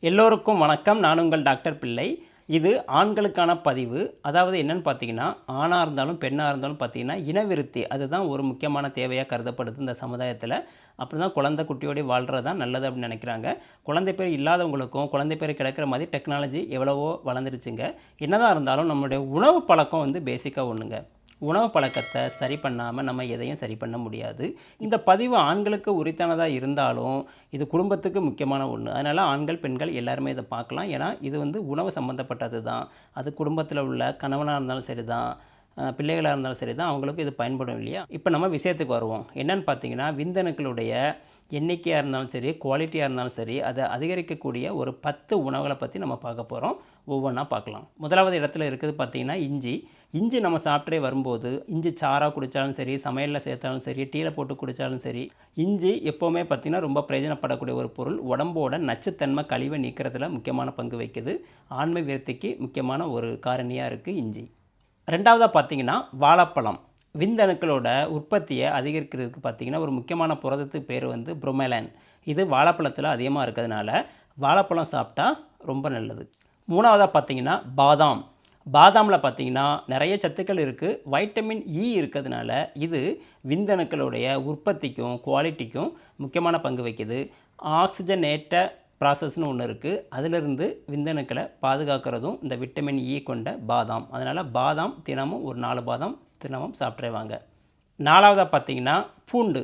எல்லோருக்கும் வணக்கம். நான் உங்கள் டாக்டர் பிள்ளை. இது ஆண்களுக்கான பதிவு. அதாவது என்னன்னு பார்த்தீங்கன்னா ஆணாக இருந்தாலும் பெண்ணாக இருந்தாலும் பார்த்தீங்கன்னா இனவிருத்தி. அதுதான் ஒரு முக்கியமான தேவையாக கருதப்படுது இந்த சமுதாயத்தில். அப்படி தான் குழந்தை குட்டியோடய வாழ்கிறது தான் நல்லது அப்படின்னு நினைக்கிறாங்க. குழந்தை பேர் இல்லாதவங்களுக்கும் குழந்தை பேர் கிடைக்கிற மாதிரி டெக்னாலஜி எவ்வளவோ வளர்ந்துருச்சுங்க. என்னதான் இருந்தாலும் நம்மளுடைய உணவு பழக்கம் வந்து பேசிக்காக ஒன்றுங்க உணவு பழக்கத்தை சரி பண்ணாமல் நம்ம எதையும் சரி பண்ண முடியாது. இந்த பதிவு ஆண்களுக்கு உரித்தானதாக இருந்தாலும் இது குடும்பத்துக்கு முக்கியமான ஒன்று அதனால் ஆண்கள் பெண்கள் எல்லாருமே இதை பார்க்கலாம். ஏன்னா இது வந்து உணவு சம்மந்தப்பட்டது தான் அது குடும்பத்தில் உள்ள கணவனாக இருந்தாலும் சரி தான் பிள்ளைகளாக இருந்தாலும் சரி தான் அவங்களுக்கு இது பயன்படும் இல்லையா? இப்போ நம்ம விஷயத்துக்கு வருவோம். என்னென்னு பார்த்தீங்கன்னா விந்தணுக்களுடைய எண்ணிக்கையாக இருந்தாலும் சரி குவாலிட்டியாக இருந்தாலும் சரி அதை அதிகரிக்கக்கூடிய ஒரு பத்து உணவுகளை பற்றி நம்ம பார்க்க போகிறோம். ஒவ்வொன்றா பார்க்கலாம். முதலாவது இடத்துல இருக்குது பார்த்தீங்கன்னா இஞ்சி. இஞ்சி நம்ம சாப்பிட்டே வரும்போது இஞ்சி சாராக குடித்தாலும் சரி சமையலில் சேர்த்தாலும் சரி டீயில் போட்டு குடித்தாலும் சரி இஞ்சி எப்போவுமே பார்த்திங்கன்னா ரொம்ப பிரயோஜனப்படக்கூடிய ஒரு பொருள். உடம்போட நச்சுத்தன்மை கழிவை நீக்கிறதுல முக்கியமான பங்கு வகிக்குது. ஆண்மை விருத்திக்கு முக்கியமான ஒரு காரணியாக இருக்குது இஞ்சி. ரெண்டாவதாக பார்த்தீங்கன்னா வாழைப்பழம். விந்தணுக்களோட உற்பத்தியை அதிகரிக்கிறதுக்கு பார்த்தீங்கன்னா ஒரு முக்கியமான புரதத்துக்கு பேர் வந்து புரோமெலான் இது வாழைப்பழத்தில் அதிகமாக இருக்கிறதுனால வாழைப்பழம் சாப்பிட்டா ரொம்ப நல்லது. மூணாவதாக பார்த்தீங்கன்னா பாதாம். பாதாமில் பார்த்தீங்கன்னா நிறைய சத்துக்கள் இருக்குது வைட்டமின் இ e இருக்கிறதுனால இது விந்தணுக்களுடைய உற்பத்திக்கும் குவாலிட்டிக்கும் முக்கியமான பங்கு வகிக்குது. ஆக்சிஜனேற்ற ப்ராசஸ்னு ஒன்று இருக்குது அதிலிருந்து விந்தணுக்களை பாதுகாக்கிறதும் இந்த விட்டமின் இ கொண்ட பாதாம். அதனால் பாதாம் தினமும் ஒரு நாலு பாதாம் தினமும் சாப்பிட்ருவாங்க நாலாவதாக பார்த்தீங்கன்னா பூண்டு.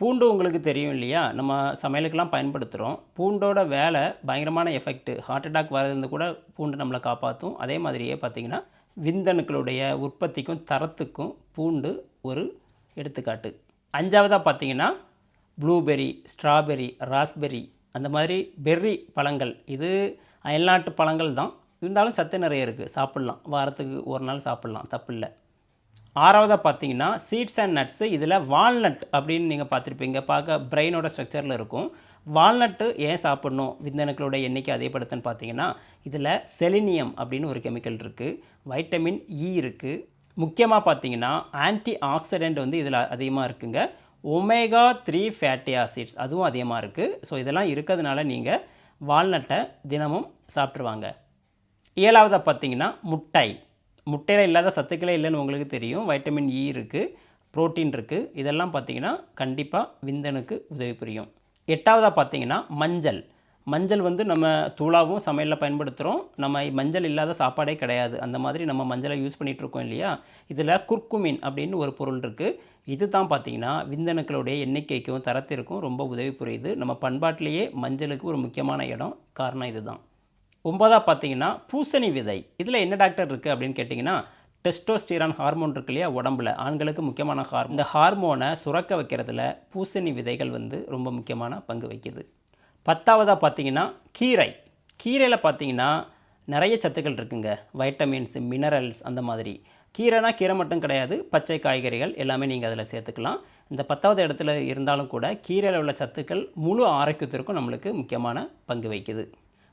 பூண்டு உங்களுக்கு தெரியும் இல்லையா? நம்ம சமையலுக்கெல்லாம் பயன்படுத்துகிறோம் பூண்டோட வேலை பயங்கரமான எஃபெக்ட். ஹார்ட் அட்டாக் வரது கூட பூண்டு நம்மளை காப்பாற்றும். அதே மாதிரியே பார்த்தீங்கன்னா விந்தணுக்களுடைய உற்பத்திக்கும் தரத்துக்கும் பூண்டு ஒரு எடுத்துக்காட்டு. அஞ்சாவதாக பார்த்தீங்கன்னா ப்ளூபெர்ரி ஸ்ட்ராபெர்ரி ராஸ்பெர்ரி அந்த மாதிரி பெர்ரி பழங்கள். இது அயல்நாட்டு பழங்கள் தான். இருந்தாலும் சத்து நிறைய இருக்குது சாப்பிட்லாம். வாரத்துக்கு ஒரு நாள் சாப்பிட்லாம். தப்பில்லை ஆறாவதாக பார்த்தீங்கன்னா சீட்ஸ் அண்ட் நட்ஸு இதில் வால்நட் அப்படின்னு நீங்கள் பார்த்துருப்பீங்க. பார்க்க பிரெயினோட ஸ்ட்ரக்சரில் இருக்கும். வால்நட்டு ஏன் சாப்பிட்ணும்? விந்தணுக்களோட எண்ணிக்கை அதிகப்படுத்துன்னு பார்த்தீங்கன்னா இதில் செலினியம் அப்படின்னு ஒரு கெமிக்கல் இருக்குது வைட்டமின் இ e இருக்குது முக்கியமாக பார்த்தீங்கன்னா ஆன்டி ஆக்சிடென்ட் வந்து இதில் அதிகமாக இருக்குங்க. ஒமேகா த்ரீ ஃபேட்டி ஆசிட்ஸ் அதுவும் அதிகமாக இருக்குது ஸோ இதெல்லாம் இருக்கிறதுனால நீங்கள் வால்நட்டை தினமும் சாப்பிட்ருவாங்க ஏழாவதாக பார்த்தீங்கன்னா முட்டை. முட்டையில் இல்லாத சத்துக்களே இல்லைன்னு உங்களுக்கு தெரியும். வைட்டமின் இ e இருக்குது புரோட்டீன் இருக்குது இதெல்லாம் பார்த்தீங்கன்னா கண்டிப்பாக விந்தனுக்கு உதவி புரியும். எட்டாவதாக பார்த்தீங்கன்னா மஞ்சள். மஞ்சள் வந்து நம்ம தூளாவும் சமையலில் பயன்படுத்துகிறோம் நம்ம மஞ்சள் இல்லாத சாப்பாடே கிடையாது. அந்த மாதிரி நம்ம மஞ்சளை யூஸ் பண்ணிகிட்டு இருக்கோம் இல்லையா? இதில் குர்குமின் அப்படின்னு ஒரு பொருள் இருக்குது இது தான் பார்த்தீங்கன்னா விந்தணுக்களுடைய எண்ணிக்கைக்கும் தரத்திற்கும் ரொம்ப உதவி புரியுது. நம்ம பண்பாட்டிலேயே மஞ்சளுக்கு ஒரு முக்கியமான இடம் காரணம் இதுதான். ஒன்பதாக பார்த்தீங்கன்னா பூசணி விதை. இதில் என்ன டாக்டர் இருக்குது அப்படின்னு கேட்டிங்கன்னா டெஸ்டோஸ்டீரான் ஹார்மோன் இருக்கு இல்லையா உடம்புல. ஆண்களுக்கு முக்கியமான ஹார்மோன் இந்த ஹார்மோனை சுரக்க வைக்கிறதுல பூசணி விதைகள் வந்து ரொம்ப முக்கியமான பங்கு வகிக்குது. பத்தாவதாக பார்த்தீங்கன்னா கீரை. கீரையில் பார்த்தீங்கன்னா நிறைய சத்துக்கள் இருக்குங்க. வைட்டமின்ஸ் மினரல்ஸ் அந்த மாதிரி. கீரைனா கீரை மட்டும் கிடையாது பச்சை காய்கறிகள் எல்லாமே நீங்கள் அதில் சேர்த்துக்கலாம். இந்த பத்தாவது இடத்துல இருந்தாலும் கூட கீரையில் உள்ள சத்துக்கள் முழு ஆரோக்கியத்திற்கும் நம்மளுக்கு முக்கியமான பங்கு வகிக்குது.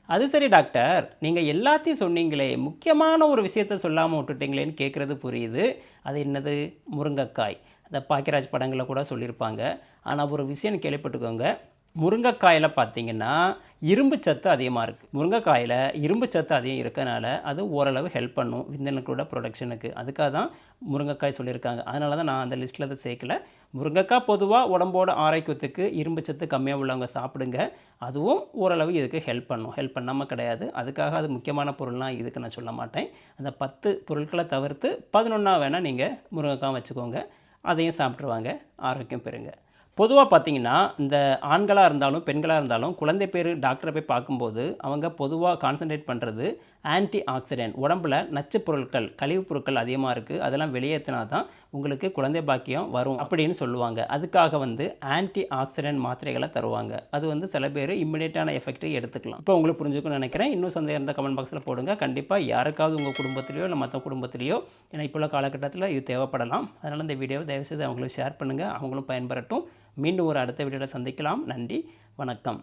அது சரி டாக்டர். நீங்கள் எல்லாத்தையும் சொன்னீங்களே முக்கியமான ஒரு விஷயத்த சொல்லாமல் விட்டுட்டீங்களேன்னு கேட்குறது புரியுது. அது என்னது? முருங்கைக்காய். அந்த பாக்கியராஜ் படங்களில் கூட சொல்லியிருப்பாங்க. ஆனால் ஒரு விஷயம் கேள்விப்பட்டுக்கோங்க. முருங்கைக்காயில் பார்த்தீங்கன்னா இரும்பு சத்து அதிகமாக இருக்குது முருங்கைக்காயில் இரும்பு சத்து அதிகம் இருக்கனால அது ஓரளவு ஹெல்ப் பண்ணும் விந்தணுக்களோட ப்ரொடக்ஷனுக்கு அதுக்காக தான் முருங்கைக்காய் சொல்லியிருக்காங்க. அதனால தான் நான் அந்த லிஸ்ட்டில் அதை சேர்க்கல. முருங்கைக்காய் பொதுவாக உடம்போட ஆரோக்கியத்துக்கு இரும்பு சத்து கம்மியாக உள்ளவங்க சாப்பிடுங்க. அதுவும் ஓரளவு இதுக்கு ஹெல்ப் பண்ணும். ஹெல்ப் பண்ணாமல் கிடையாது. அதுக்காக அது முக்கியமான பொருள்லாம் இதுக்கு நான் சொல்ல மாட்டேன். அந்த பத்து பொருட்களை தவிர்த்து பதினொன்றா வேணால் நீங்கள் முருங்கைக்காய் வச்சுக்கோங்க. அதையும் சாப்பிட்ருவாங்க ஆரோக்கியம் பெறுங்க. பொதுவாக பார்த்தீங்கன்னா இந்த ஆண்களாக இருந்தாலும் பெண்களாக இருந்தாலும் குழந்தை பேர் டாக்டரை போய் பார்க்கும்போது அவங்க பொதுவாக கான்சன்ட்ரேட் பண்ணுறது ஆன்டி ஆக்சிடென்ட் உடம்புல நச்சு பொருட்கள் கழிவுப் பொருட்கள் அதிகமாக இருக்குது அதெல்லாம் வெளியேற்றினா தான் உங்களுக்கு குழந்தை பாக்கியம் வரும் அப்படின்னு சொல்லுவாங்க. அதுக்காக வந்து ஆன்டி ஆக்சிடென்ட் மாத்திரைகளை தருவாங்க. அது வந்து சில பேர் இம்மிடியேட்டான எஃபெக்ட்டை எடுத்துக்கலாம். இப்போ உங்களுக்கு புரிஞ்சுக்கணும்னு நினைக்கிறேன். இன்னும் சந்தேகம் இருந்தால் கமெண்ட் பாக்ஸில் போடுங்க. கண்டிப்பாக யாருக்காவது உங்கள் குடும்பத்திலையோ இல்லை மற்ற குடும்பத்திலையோ ஏன்னா இப்போ உள்ள காலகட்டத்தில் இது தேவைப்படலாம். அதனால் இந்த வீடியோவை தயவுசெய்து அவங்களுக்கு ஷேர் பண்ணுங்கள் அவங்களும் பயன்பெறட்டும். மீண்டும் ஒரு அடுத்த வீடியோவில் சந்திக்கலாம். நன்றி. வணக்கம்.